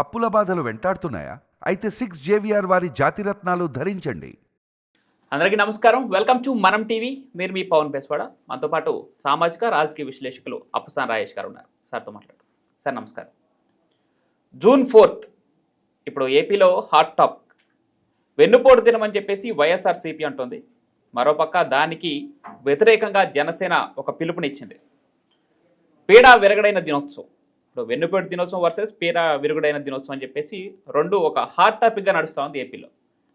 అప్పుల బాధలు వెంటాడుతున్నాయా? అయితే సిక్స్ జేవిఆర్ వారి జాతిరత్నాలు ధరించండి. అందరికీ నమస్కారం. Welcome to Manam TV. మీరు మీ పవన్ బెస్వాడ. మనతో పాటు సామాజిక రాజకీయ విశ్లేషకులు అప్పసాన్ రాజేష్ గారు ఉన్నారు. సార్తో మాట్లాడు సార్ నమస్కారం. జూన్ ఫోర్త్ ఇప్పుడు ఏపీలో హాట్ టాప్ వెన్నుపోటు దినం అని చెప్పేసి వైఎస్ఆర్సీపీ అంటుంది. మరోపక్క దానికి వ్యతిరేకంగా జనసేన ఒక పిలుపునిచ్చింది. పీడా విరగడైన దినోత్సవం. ఇప్పుడు వెన్నుపోటు దినోత్సవం వర్సెస్ పీడా విరుగుడైన దినోత్సవం అని చెప్పేసి రెండు ఒక హాట్ టాపిక్గా నడుస్తూ ఉంది ఏపీలో.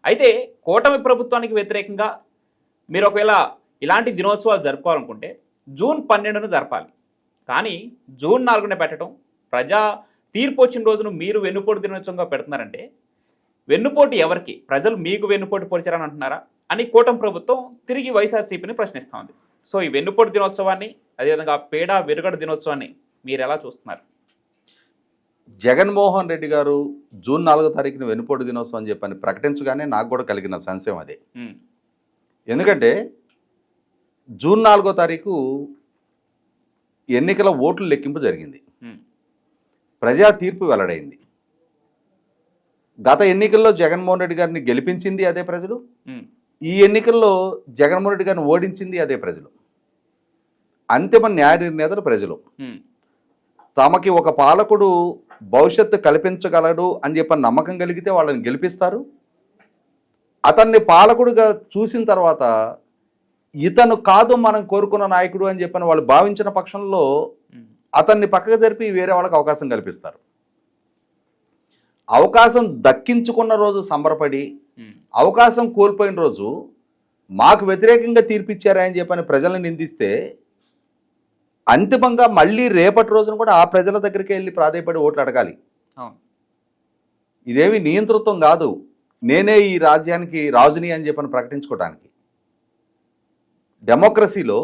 అయితే కూటమి ప్రభుత్వానికి వ్యతిరేకంగా మీరు ఒకవేళ ఇలాంటి దినోత్సవాలు జరుపుకోవాలనుకుంటే జూన్ పన్నెండును జరపాలి. కానీ జూన్ నాలుగున పెట్టడం ప్రజా తీర్పు వచ్చిన రోజును మీరు వెన్నుపోటు దినోత్సవంగా పెడుతున్నారంటే వెన్నుపోటు ఎవరికి? ప్రజలు మీకు వెన్నుపోటు పొడిచారని అంటున్నారా? అని కూటమి ప్రభుత్వం తిరిగి వైఎస్ఆర్సీపీని ప్రశ్నిస్తోంది సో ఈ వెన్నుపోటు దినోత్సవాన్ని అదేవిధంగా పేడ విరుగడ దినోత్సవాన్ని మీరు ఎలా చూస్తున్నారు? జగన్మోహన్ రెడ్డి గారు జూన్ నాలుగో తారీఖున వెనుపోటు దినోత్సవం అని చెప్పని ప్రకటించగానే నాకు కూడా కలిగిన సంశయం అదే. ఎందుకంటే జూన్ నాలుగో తారీఖు ఎన్నికల ఓట్ల లెక్కింపు జరిగింది. ప్రజా తీర్పు వెల్లడైంది. గత ఎన్నికల్లో జగన్మోహన్ రెడ్డి గారిని గెలిపించింది అదే ప్రజలు. ఈ ఎన్నికల్లో జగన్మోహన్ రెడ్డి గారిని ఓడించింది అదే ప్రజలు. అంతిమ న్యాయ నిర్ణేతలు ప్రజలు. తమకి ఒక పాలకుడు భవిష్యత్తు కల్పించగలడు అని చెప్పి నమ్మకం కలిగితే వాళ్ళని గెలిపిస్తారు. అతన్ని పాలకుడుగా చూసిన తర్వాత ఇతను కాదు మనం కోరుకున్న నాయకుడు అని చెప్పని వాళ్ళు భావించిన పక్షంలో అతన్ని పక్కకు జరిపి వేరే వాళ్ళకి అవకాశం కల్పిస్తారు. అవకాశం దక్కించుకున్న రోజు సంబరపడి అవకాశం కోల్పోయిన రోజు మాకు వ్యతిరేకంగా తీర్పిచ్చారా అని చెప్పని ప్రజలను నిందిస్తే అంతిమంగా మళ్ళీ రేపటి రోజున కూడా ఆ ప్రజల దగ్గరికి వెళ్ళి ప్రాధాయపడి ఓట్లు అడగాలి. ఇదేమి నియంతృత్వం కాదు. నేనే ఈ రాజ్యానికి రాజుని అని చెప్పని ప్రకటించుకోవడానికి డెమోక్రసీలో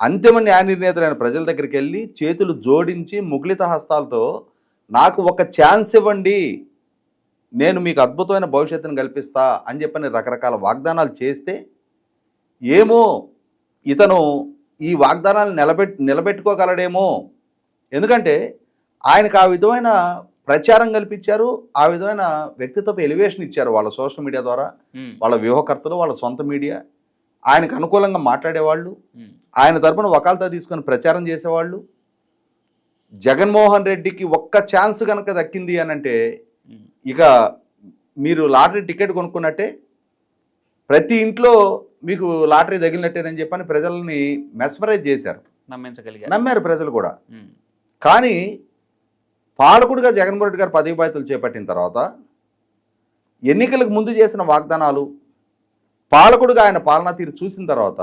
అంతిమ న్యాయ నిర్ణేతలైన ప్రజల దగ్గరికి వెళ్ళి చేతులు జోడించి ముగిలిత హస్తాలతో నాకు ఒక ఛాన్స్ ఇవ్వండి. నేను మీకు అద్భుతమైన భవిష్యత్తును కల్పిస్తా అని చెప్పని రకరకాల వాగ్దానాలు చేస్తే ఏమో ఇతను ఈ వాగ్దానాలు నిలబెట్ నిలబెట్టుకోగలడేమో. ఎందుకంటే ఆయనకు ఆ విధమైన ప్రచారం కల్పించారు ఆ విధమైన వ్యక్తిత్వ ఎలివేషన్ ఇచ్చారు వాళ్ళ సోషల్ మీడియా ద్వారా. వాళ్ళ వ్యూహకర్తలు వాళ్ళ సొంత మీడియా. ఆయనకు అనుకూలంగా మాట్లాడేవాళ్ళు. ఆయన తరపున వకాలతా తీసుకొని ప్రచారం చేసేవాళ్ళు. జగన్మోహన్ రెడ్డికి ఒక్క ఛాన్స్ కనుక దక్కింది అని అంటే ఇక మీరు లాటరీ టికెట్ కొనుక్కున్నట్టే ప్రతి ఇంట్లో మీకు లాటరీ తగిలినట్టేనని చెప్పని ప్రజల్ని మెస్మరైజ్ చేశారు. నమ్మించగలిగారు. నమ్మారు ప్రజలు కూడా. కానీ పాలకుడిగా జగన్మోహన్ రెడ్డి గారు పదవి బాధ్యతలు చేపట్టిన తర్వాత ఎన్నికలకు ముందు చేసిన వాగ్దానాలు పాలకుడిగా ఆయన పాలనా తీరు చూసిన తర్వాత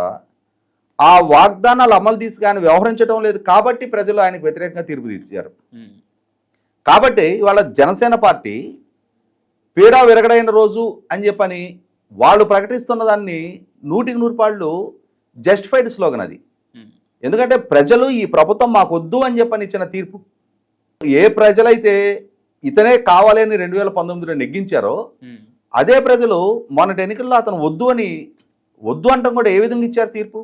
ఆ వాగ్దానాలు అమలు తీసుకు ఆయన వ్యవహరించడం లేదు కాబట్టి ప్రజలు ఆయనకు వ్యతిరేకంగా తీర్పు తీర్చారు. కాబట్టి ఇవాళ జనసేన పార్టీ పీడా విరగడైన రోజు అని చెప్పని వాళ్ళు ప్రకటిస్తున్న దాన్ని నూటికి నూరు పాళ్ళు జస్టిఫైడ్ స్లోగన్ అది. ఎందుకంటే ప్రజలు ఈ ప్రభుత్వం మాకు వద్దు అని చెప్పని ఇచ్చిన తీర్పు. ఏ ప్రజలైతే ఇతనే కావాలి అని రెండు వేల పంతొమ్మిదిలో నెగ్గించారో అదే ప్రజలు మొన్నటి ఎన్నికల్లో అతను వద్దు అని వద్దు అంటాం కూడా ఏ విధంగా ఇచ్చారు తీర్పు?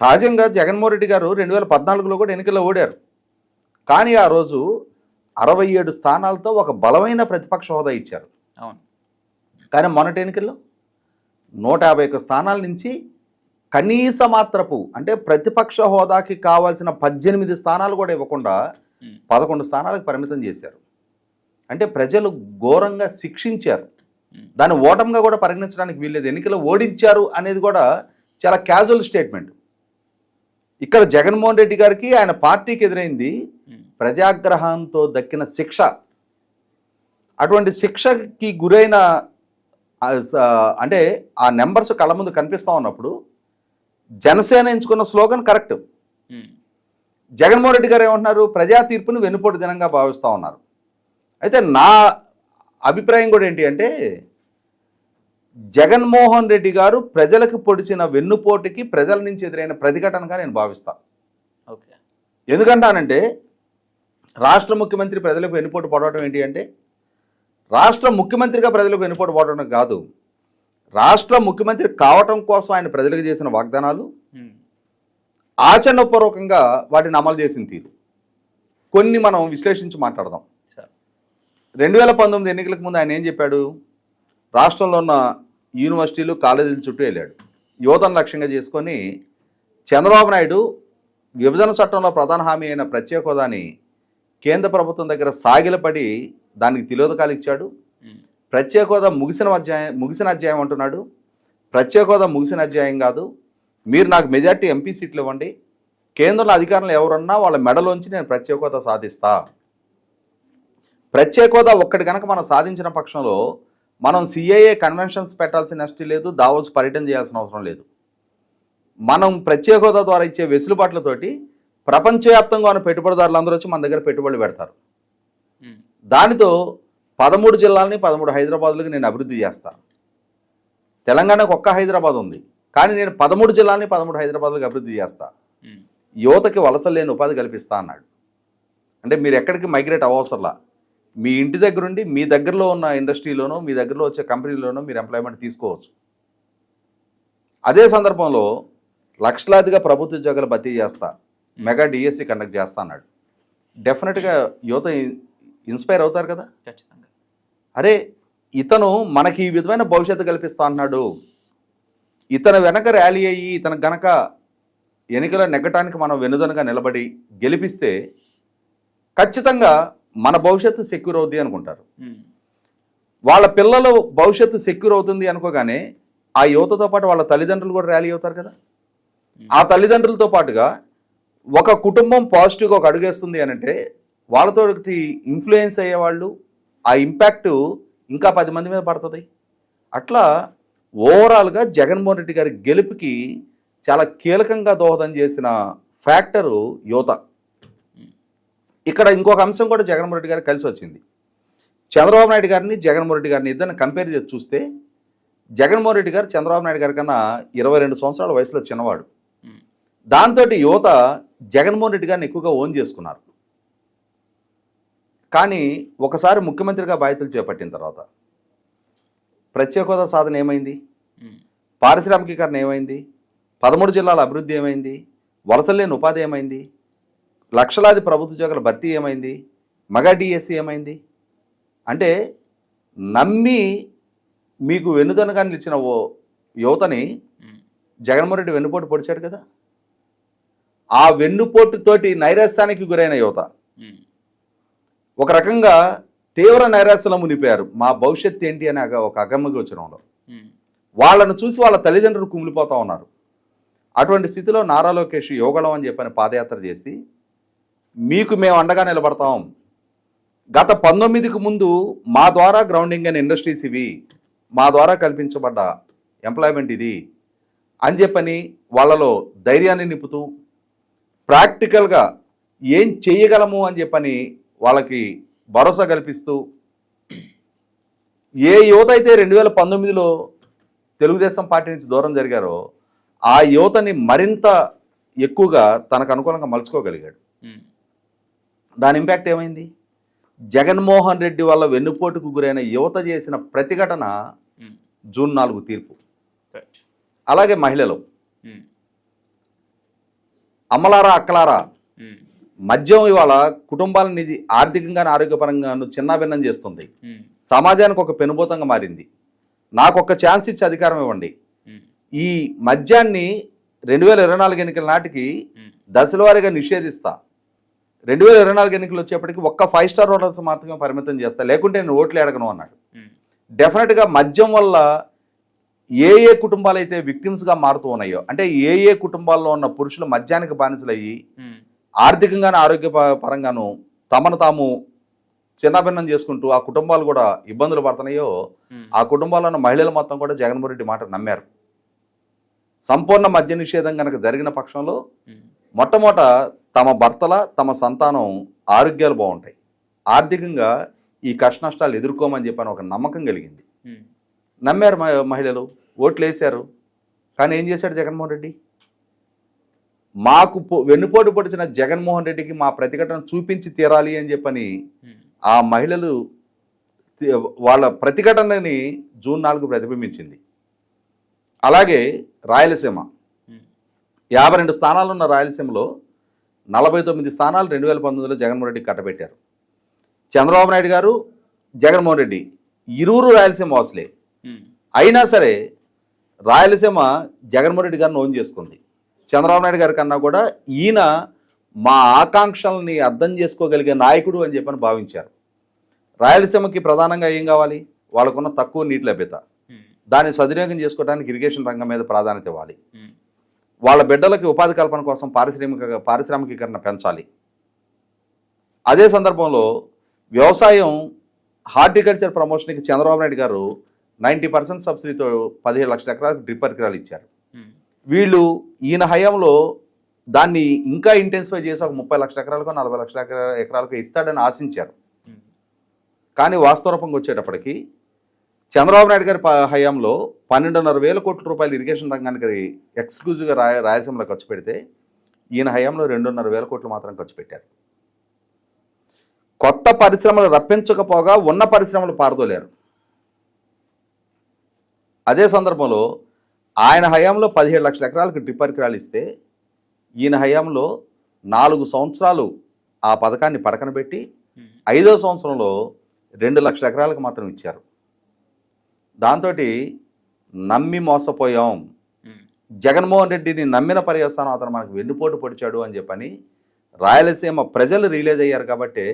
సహజంగా జగన్మోహన్ రెడ్డి గారు రెండు వేల పద్నాలుగులో కూడా ఎన్నికల్లో ఓడారు. కానీ ఆ రోజు అరవై ఏడు స్థానాలతో ఒక బలమైన ప్రతిపక్ష హోదా ఇచ్చారు. అవును. కానీ మొన్నటి ఎన్నికల్లో నూట యాభై ఒక్క స్థానాల నుంచి కనీస మాత్రపు అంటే ప్రతిపక్ష హోదాకి కావాల్సిన పద్దెనిమిది స్థానాలు కూడా ఇవ్వకుండా పదకొండు స్థానాలకు పరిమితం చేశారు. అంటే ప్రజలు ఘోరంగా శిక్షించారు. దాన్ని ఓటంగా కూడా పరిగణించడానికి వీల్లేదు. ఎన్నికల్లో ఓడించారు అనేది కూడా చాలా క్యాజువల్ స్టేట్మెంట్ ఇక్కడ జగన్మోహన్ రెడ్డి గారికి ఆయన పార్టీకి ఎదురైంది ప్రజాగ్రహంతో దక్కిన శిక్ష. అటువంటి శిక్షకి గురైన అంటే ఆ నెంబర్స్ కళ్ళ ముందు కనిపిస్తూ ఉన్నప్పుడు జనసేన ఎంచుకున్న స్లోగన్ కరెక్ట్. జగన్మోహన్ రెడ్డి గారు ఏమంటున్నారు? ప్రజా తీర్పును వెన్నుపోటు దినంగా భావిస్తూ ఉన్నారు. అయితే నా అభిప్రాయం కూడా ఏంటి అంటే జగన్మోహన్ రెడ్డి గారు ప్రజలకు పొడిచిన వెన్నుపోటుకి ప్రజల నుంచి ఎదురైన ప్రతిఘటనగా నేను భావిస్తా. ఓకే. ఎందుకంటానంటే రాష్ట్ర ముఖ్యమంత్రి ప్రజలకు వెన్నుపోటు పడవడం ఏంటి అంటే రాష్ట్ర ముఖ్యమంత్రిగా ప్రజలకు వెన్నుపోటు పడడం కాదు. రాష్ట్ర ముఖ్యమంత్రి కావటం కోసం ఆయన ప్రజలకు చేసిన వాగ్దానాలు ఆచరణపూర్వకంగా వాటిని అమలు చేసిన తీరు. కొన్ని మనం విశ్లేషించి మాట్లాడదాం. సార్. రెండు వేల పంతొమ్మిది ఎన్నికలకు ముందు ఆయన ఏం చెప్పాడు? రాష్ట్రంలో ఉన్న యూనివర్సిటీలు కాలేజీల చుట్టూ వెళ్ళాడు. యువతను లక్ష్యంగా చేసుకొని చంద్రబాబు నాయుడు విభజన చట్టంలో ప్రధాన హామీ అయిన ప్రత్యేక హోదాని కేంద్ర ప్రభుత్వం దగ్గర సాగిలపడి దానికి తిలోదకాలు ఇచ్చాడు. ప్రత్యేక హోదా ముగిసిన అధ్యాయం ముగిసిన అధ్యాయం అంటున్నాడు. ప్రత్యేక హోదా ముగిసిన అధ్యాయం కాదు. మీరు నాకు మెజార్టీ ఎంపీ సీట్లు ఇవ్వండి. కేంద్రంలో అధికారులు ఎవరన్నా వాళ్ళ మెడలోంచి నేను ప్రత్యేక హోదా సాధిస్తా. ప్రత్యేక హోదా ఒక్కటి కనుక మనం సాధించిన పక్షంలో మనం సిఐఏ కన్వెన్షన్స్ పెట్టాల్సిన నెక్స్ట్ లేదు దావోస్ పర్యటన చేయాల్సిన అవసరం లేదు. మనం ప్రత్యేక హోదా ద్వారా ఇచ్చే వెసులుబాట్లతోటి ప్రపంచవ్యాప్తంగా ఉన్న పెట్టుబడిదారులు అందరూ వచ్చి మన దగ్గర పెట్టుబడులు పెడతారు. దానితో పదమూడు జిల్లాలని పదమూడు హైదరాబాద్లకు నేను అభివృద్ధి చేస్తా. తెలంగాణకు ఒక్క హైదరాబాద్ ఉంది. కానీ నేను పదమూడు జిల్లాలని పదమూడు హైదరాబాద్లకు అభివృద్ధి చేస్తా. యువతకి వలస లేని ఉపాధి కల్పిస్తా అన్నాడు. అంటే మీరు ఎక్కడికి మైగ్రేట్ అవ్వసరలా మీ ఇంటి దగ్గరుండి మీ దగ్గరలో ఉన్న ఇండస్ట్రీలోనో మీ దగ్గరలో వచ్చే కంపెనీలోనో మీరు ఎంప్లాయ్మెంట్ తీసుకోవచ్చు. అదే సందర్భంలో లక్షలాదిగా ప్రభుత్వ ఉద్యోగాలు భర్తీ చేస్తా. మెగా డిఎస్సి కండక్ట్ చేస్తా అన్నాడు. డెఫినెట్గా యువత ఇన్స్పైర్ అవుతారు కదా? ఖచ్చితంగా. అరే ఇతను మనకి ఈ విధమైన భవిష్యత్తు కల్పిస్తా అన్నాడు. ఇతను వెనక ర్యాలీ అయ్యి ఇతను గనక ఎన్నికల నెగ్గటానికి మనం వెనుదనగా నిలబడి గెలిపిస్తే ఖచ్చితంగా మన భవిష్యత్తు సెక్యూర్ అవుద్ది అనుకుంటారు. వాళ్ళ పిల్లలు భవిష్యత్తు సెక్యూర్ అవుతుంది అనుకోగానే ఆ యువతతో పాటు వాళ్ళ తల్లిదండ్రులు కూడా ర్యాలీ అవుతారు కదా? ఆ తల్లిదండ్రులతో పాటుగా ఒక కుటుంబం పాజిటివ్గా ఒక అడుగేస్తుంది అని అంటే వాళ్ళతో ఇన్ఫ్లుయెన్స్ అయ్యేవాళ్ళు ఆ ఇంపాక్ట్ ఇంకా పది మంది మీద పడుతుంది. అట్లా ఓవరాల్గా జగన్మోహన్ రెడ్డి గారి గెలుపుకి చాలా కీలకంగా దోహదం చేసిన ఫ్యాక్టరు యువత. ఇక్కడ ఇంకొక అంశం కూడా జగన్మోహన్ రెడ్డి గారికి కలిసి వచ్చింది. చంద్రబాబు నాయుడు గారిని జగన్మోహన్ రెడ్డి గారిని ఇద్దరిని కంపేర్ చేసి చూస్తే జగన్మోహన్ రెడ్డి గారు చంద్రబాబు నాయుడు గారి కన్నా ఇరవై రెండు సంవత్సరాల వయసులో చిన్నవాడు. దాంతో యువత జగన్మోహన్ రెడ్డి గారిని ఎక్కువగా ఓన్ చేసుకున్నారు. కానీ ఒకసారి ముఖ్యమంత్రిగా బాధ్యతలు చేపట్టిన తర్వాత ప్రత్యేక హోదా సాధన ఏమైంది? పారిశ్రామికీకరణ ఏమైంది? పదమూడు జిల్లాల అభివృద్ధి ఏమైంది? వలసలేని ఉపాధి ఏమైంది? లక్షలాది ప్రభుత్వ ఉద్యోగుల భర్తీ ఏమైంది? మగా డిఎస్సి ఏమైంది? అంటే నమ్మి మీకు వెన్నుదనగా నిలిచిన ఓ యువతని జగన్మోహన్ రెడ్డి వెన్నుపోటు పొడిచాడు కదా? ఆ వెన్నుపోటుతోటి నైరాస్యానికి గురైన యువత ఒక రకంగా తీవ్ర నైరాస్యంలో మునిపోయారు మా భవిష్యత్ ఏంటి అని అగ- ఒక అగమ్మగోచరంలో వాళ్ళను చూసి వాళ్ళ తల్లిదండ్రులు కుమిలిపోతా ఉన్నారు. అటువంటి స్థితిలో నారా లోకేష్ యోగళం అని చెప్పని పాదయాత్ర చేసి మీకు మేము అండగా నిలబడతాం. గత పంతొమ్మిదికి ముందు మా ద్వారా గ్రౌండింగ్ అండ్ ఇండస్ట్రీస్ ఇవి మా ద్వారా కల్పించబడ్డ ఎంప్లాయ్మెంట్ ఇది అని చెప్పని వాళ్ళలో ధైర్యాన్ని నింపుతూ ప్రాక్టికల్గా ఏం చేయగలము అని చెప్పని వాళ్ళకి భరోసా కల్పిస్తూ ఏ యువత అయితే రెండు వేల పంతొమ్మిదిలో తెలుగుదేశం పార్టీ నుంచి దూరం జరిగారో ఆ యువతని మరింత ఎక్కువగా తనకు అనుకూలంగా మలుచుకోగలిగాడు. దాని ఇంపాక్ట్ ఏమైంది? జగన్మోహన్ రెడ్డి వల్ల వెన్నుపోటుకు గురైన యువత చేసిన ప్రతిఘటన జూన్ నాలుగు తీర్పు. అలాగే మహిళలు. అమ్మలారా అక్కలారా మద్యం ఇవాళ కుటుంబాలని ఆర్థికంగాను ఆరోగ్యపరంగాను చిన్నాభిన్నం చేస్తుంది. సమాజానికి ఒక పెనుభూతంగా మారింది. నాకు ఒక ఛాన్స్ ఇచ్చి అధికారం ఇవ్వండి. ఈ మద్యాన్ని రెండు వేల ఇరవై నాలుగు ఎన్నికల నాటికి ఉమ్, దశలవారీగా నిషేధిస్తా. రెండు వేల ఇరవై నాలుగు ఎన్నికలు వచ్చేప్పటికి ఒక్క ఫైవ్ స్టార్ హోటల్స్ మాత్రమే పరిమితం చేస్తా. లేకుంటే నేను ఓట్లు అడగను అన్నాడు. డెఫినెట్గా మద్యం వల్ల ఏ ఏ కుటుంబాలు అయితే విక్టిమ్స్గా మారుతూ ఉన్నాయో అంటే ఏ ఏ కుటుంబాల్లో ఉన్న పురుషులు మద్యానికి బానిసలయ్యి ఆర్థికంగాను ఆరోగ్య పరంగాను తమను తాము చిన్నభిన్నం చేసుకుంటూ ఆ కుటుంబాలు కూడా ఇబ్బందులు పడుతున్నాయో ఆ కుటుంబాల్లో ఉన్న మహిళలు మొత్తం కూడా జగన్మోహన్ రెడ్డి మాట నమ్మారు. సంపూర్ణ మద్య నిషేధం కనుక జరిగిన పక్షంలో మొట్టమొదట తమ భర్తల తమ సంతానం ఆరోగ్యాలు బాగుంటాయి. ఆర్థికంగా ఈ కష్ట నష్టాలు ఎదుర్కోమని చెప్పని ఒక నమ్మకం కలిగింది. నమ్మారు మహిళలు ఓట్లు వేశారు. కానీ ఏం చేశాడు జగన్మోహన్ రెడ్డి మాకు పొ- వెన్నుపోటు పొడిచిన జగన్మోహన్ రెడ్డికి మా ప్రతిఘటన చూపించి తీరాలి అని చెప్పని ఆ మహిళలు వాళ్ళ ప్రతిఘటనని జూన్ నాలుగు ప్రతిబింబించింది. అలాగే రాయలసీమ. యాభై రెండు స్థానాలు ఉన్న రాయలసీమలో నలభై తొమ్మిది స్థానాలు రెండు వేల పంతొమ్మిదిలో జగన్మోహన్ రెడ్డికి కట్టబెట్టారు. చంద్రబాబు నాయుడు గారు జగన్మోహన్ రెడ్డి ఇరువురు రాయలసీమ వాసులే. అయినా సరే రాయలసీమ జగన్మోహన్ రెడ్డి గారిని ఓన్ చేసుకుంది. చంద్రబాబు నాయుడు గారి కన్నా కూడా ఈయన మా ఆకాంక్షల్ని అర్థం చేసుకోగలిగే నాయకుడు అని చెప్పని భావించారు. రాయలసీమకి ప్రధానంగా ఏం కావాలి? వాళ్ళకున్న తక్కువ నీటి లభ్యత. దాన్ని సద్వినియోగం చేసుకోవడానికి ఇరిగేషన్ రంగం మీద ప్రాధాన్యత ఇవ్వాలి. వాళ్ళ బిడ్డలకి ఉపాధి కల్పన కోసం పారిశ్రామిక పారిశ్రామికీకరణ పెంచాలి. అదే సందర్భంలో వ్యవసాయం హార్టికల్చర్ ప్రమోషన్కి చంద్రబాబు నాయుడు గారు నైంటీ పర్సెంట్ సబ్సిడీతో పదిహేడు లక్షల ఎకరాలకు డ్రిప్ పరికరాలు ఇచ్చారు. వీళ్ళు ఈయన హయాంలో దాన్ని ఇంకా ఇంటెన్సిఫై చేసి ఒక ముప్పై లక్షల ఎకరాలకు నలభై లక్షల ఎకరా- ఎకరాలకు ఇస్తాడని ఆశించారు. కానీ వాస్తవ రూపంగా వచ్చేటప్పటికి చంద్రబాబు నాయుడు గారి హయాంలో పన్నెండున్నర వేల కోట్ల రూపాయలు ఇరిగేషన్ రంగానికి ఎక్స్క్లూజివ్గా రాయ రాయలసీమలో ఖర్చు పెడితే ఈయన హయాంలో రెండున్నర వేల కోట్లు మాత్రం ఖర్చు పెట్టారు. కొత్త పరిశ్రమలు రప్పించకపోగా ఉన్న పరిశ్రమలు పారదోలేరు. అదే సందర్భంలో ఆయన హయాంలో పదిహేడు లక్షల ఎకరాలకు డ్రిప్ పరికరాలు ఇస్తే ఈయన హయాంలో నాలుగు సంవత్సరాలు ఆ పథకాన్ని పడకన పెట్టి ఐదో సంవత్సరంలో రెండు లక్షల ఎకరాలకు మాత్రం ఇచ్చారు. దాంతో నమ్మి మోసపోయాం. జగన్మోహన్ రెడ్డిని నమ్మిన పర్యవసానం అతను మనకు వెన్నుపోటు పొడిచాడు అని చెప్పని రాయలసీమ ప్రజలు రిలీజ్ అయ్యారు కాబట్టి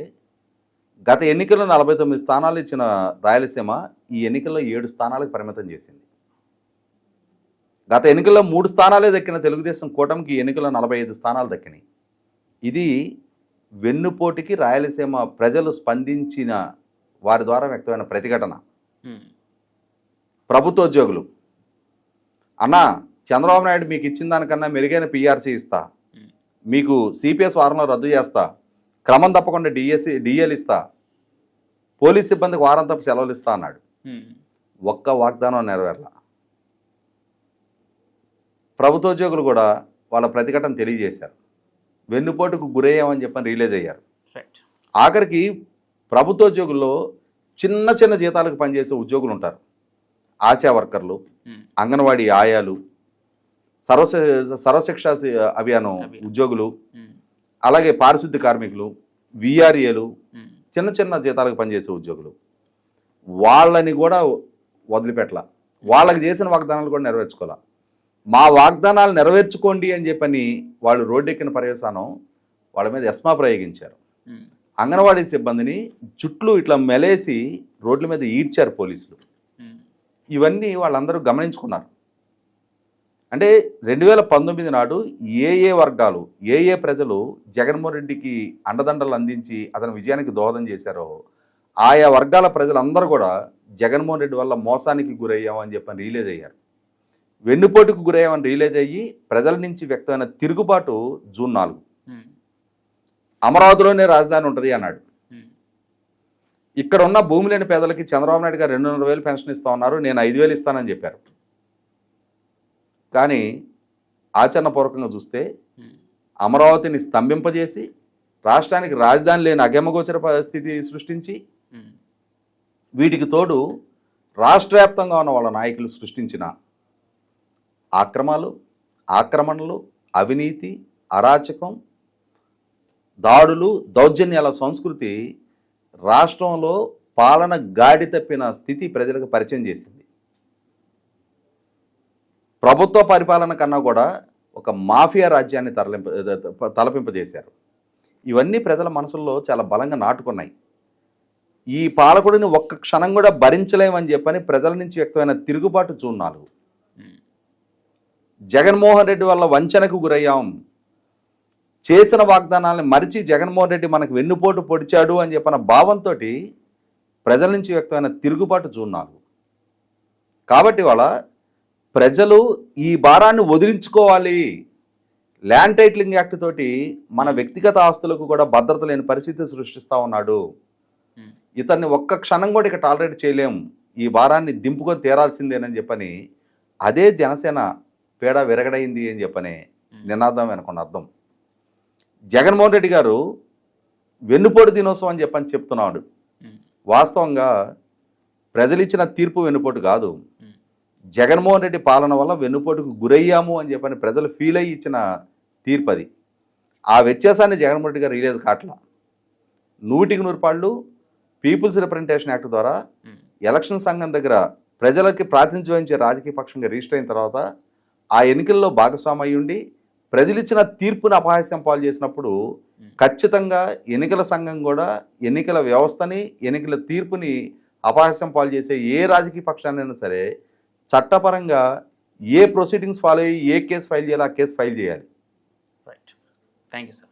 గత ఎన్నికల్లో నలభై తొమ్మిది స్థానాలు ఇచ్చిన రాయలసీమ ఈ ఎన్నికల్లో ఏడు స్థానాలకు పరిమితం చేసింది. గత ఎన్నికల్లో మూడు స్థానాలే దక్కిన తెలుగుదేశం కూటమికి ఎన్నికల్లో నలభై ఐదు స్థానాలు దక్కినాయి. ఇది వెన్నుపోటుకి రాయలసీమ ప్రజలు స్పందించిన వారి ద్వారా వ్యక్తమైన ప్రతిఘటన. ఉమ్, ప్రభుత్వ ఉద్యోగులు అన్నా చంద్రబాబు నాయుడు మీకు ఇచ్చిన దానికన్నా మెరుగైన పిఆర్సీ ఇస్తా. మీకు సిపిఎస్ వారంలో రద్దు చేస్తా. క్రమం తప్పకుండా డిఎస్సి డిఎల్ ఇస్తా. పోలీస్ సిబ్బందికి వారం తప్ప సెలవులు ఇస్తా అన్నాడు. ఒక్క వాగ్దానం నెరవేరల. ప్రభుత్వ ఉద్యోగులు కూడా వాళ్ళ ప్రతిఘటన తెలియజేశారు. వెన్నుపోటుకు గురయ్యామని చెప్పని రిలీజ్ అయ్యారు. ఆఖరికి ప్రభుత్వ ఉద్యోగుల్లో చిన్న చిన్న జీతాలకు పనిచేసే ఉద్యోగులు ఉంటారు. ఆశా వర్కర్లు ఉమ్, అంగన్వాడీ ఆయాలు సర్వశ సర్వశిక్ష అభియానం. ఉద్యోగులు ఉమ్, అలాగే పారిశుద్ధ్య కార్మికులు విఆర్ఏలు ఉమ్, చిన్న చిన్న జీతాలకు పనిచేసే ఉద్యోగులు. వాళ్ళని కూడా వదిలిపెట్టల వాళ్ళకి చేసిన వాగ్దానాలు కూడా నెరవేర్చుకోవాల. మా వాగ్దానాలు నెరవేర్చుకోండి అని చెప్పని వాళ్ళు రోడ్డెక్కిన పర్యవసానం వాళ్ళ మీద ఎస్మా ప్రయోగించారు. అంగన్వాడీ సిబ్బందిని జుట్లు ఇట్లా మెలేసి రోడ్ల మీద ఈడ్చారు పోలీసులు. ఇవన్నీ వాళ్ళందరూ గమనించుకున్నారు. అంటే రెండు వేల పంతొమ్మిది నాడు ఏ ఏ వర్గాలు ఏ ఏ ప్రజలు జగన్మోహన్ రెడ్డికి అండదండలు అందించి అతని విజయానికి దోహదం చేశారో ఆయా వర్గాల ప్రజలందరూ కూడా జగన్మోహన్ రెడ్డి వల్ల మోసానికి గురయ్యామని చెప్పని రిలీజ్ అయ్యారు. వెన్నుపోటుకు గురయ్యామని రిలీజ్ అయ్యి ప్రజల నుంచి వ్యక్తమైన తిరుగుబాటు జూన్ నాలుగు. అమరావతిలోనే రాజధాని ఉంటుంది అన్నాడు. ఇక్కడ ఉన్న భూమి లేని పేదలకి చంద్రబాబు నాయుడు గారు రెండున్నర వేలు పెన్షన్ ఇస్తా ఉన్నారు నేను ఐదు వేలు ఇస్తానని చెప్పారు. కానీ ఆచరణపూర్వకంగా చూస్తే అమరావతిని స్తంభింపజేసి రాష్ట్రానికి రాజధాని లేని అగమగోచర పరిస్థితి సృష్టించి వీటికి తోడు రాష్ట్ర వ్యాప్తంగా ఉన్న వాళ్ళ నాయకులు సృష్టించిన ఆక్రమాలు ఆక్రమణలు అవినీతి అరాచకం దాడులు దౌర్జన్యాల సంస్కృతి రాష్ట్రంలో పాలన గాడి తప్పిన స్థితి ప్రజలకు పరిచయం చేసింది. ప్రభుత్వ పరిపాలన కన్నా కూడా ఒక మాఫియా రాజ్యాన్ని తరలింప తలపింపజేశారు. ఇవన్నీ ప్రజల మనసుల్లో చాలా బలంగా నాటుకున్నాయి. ఈ పాలకుడిని ఒక్క క్షణం కూడా భరించలేమని చెప్పని ప్రజల నుంచి వ్యక్తమైన తిరుగుబాటు జూన్ నాలుగు. జగన్మోహన్ రెడ్డి వల్ల వంచనకు గురయ్యాం. చేసిన వాగ్దానాలను మరిచి జగన్మోహన్ రెడ్డి మనకు వెన్నుపోటు పొడిచాడు అని చెప్పిన భావంతో ప్రజల నుంచి వ్యక్తమైన తిరుగుబాటు నాలుగు. కాబట్టి వాళ్ళ ప్రజలు ఈ భారాన్ని వదిలించుకోవాలి. ల్యాండ్ టైటిలింగ్ యాక్ట్ తోటి మన వ్యక్తిగత ఆస్తులకు కూడా భద్రత లేని పరిస్థితి సృష్టిస్తా ఉన్నాడు. ఇతన్ని ఒక్క క్షణం కూడా ఇక టాలరేట్ చేయలేం. ఈ భారాన్ని దింపుకొని తీరాల్సిందేనని చెప్పని అదే జనసేన పేడ విరగడైంది అని చెప్పని నినాదం వెనుకున్న అర్థం. జగన్మోహన్ రెడ్డి గారు వెన్నుపోటు దినోత్సవం అని చెప్పని చెప్తున్నాడు. వాస్తవంగా ప్రజలు ఇచ్చిన తీర్పు వెన్నుపోటు కాదు. జగన్మోహన్ రెడ్డి పాలన వల్ల వెన్నుపోటుకు గురయ్యాము అని చెప్పని ప్రజలు ఫీల్ అయ్యి ఇచ్చిన తీర్పు అది. ఆ వ్యత్యాసాన్ని జగన్మోహన్ రెడ్డి గారు రిలీజ్ కావట్లా నూటికి నూరు పాళ్ళు పీపుల్స్ రిప్రజెంటేషన్ యాక్ట్ ద్వారా ఎలక్షన్ సంఘం దగ్గర ప్రజలకి ప్రాతినిధ్యం వహించే రాజకీయ పక్షంగా రిజిస్టర్ అయిన తర్వాత ఆ ఎన్నికల్లో భాగస్వామి అయి ఉండి ప్రజలు ఇచ్చిన తీర్పును అపహాస్యం పాలు చేసినప్పుడు ఖచ్చితంగా ఎన్నికల సంఘం కూడా ఎన్నికల వ్యవస్థని ఎన్నికల తీర్పుని అపహాస్యం పాలు చేసే ఏ రాజకీయ పక్షాన్నైనా సరే చట్టపరంగా ఏ ప్రొసీడింగ్స్ ఫాలో అయ్యి ఏ కేసు ఫైల్ చేయాలో ఆ కేసు ఫైల్ చేయాలి. Right thank you sir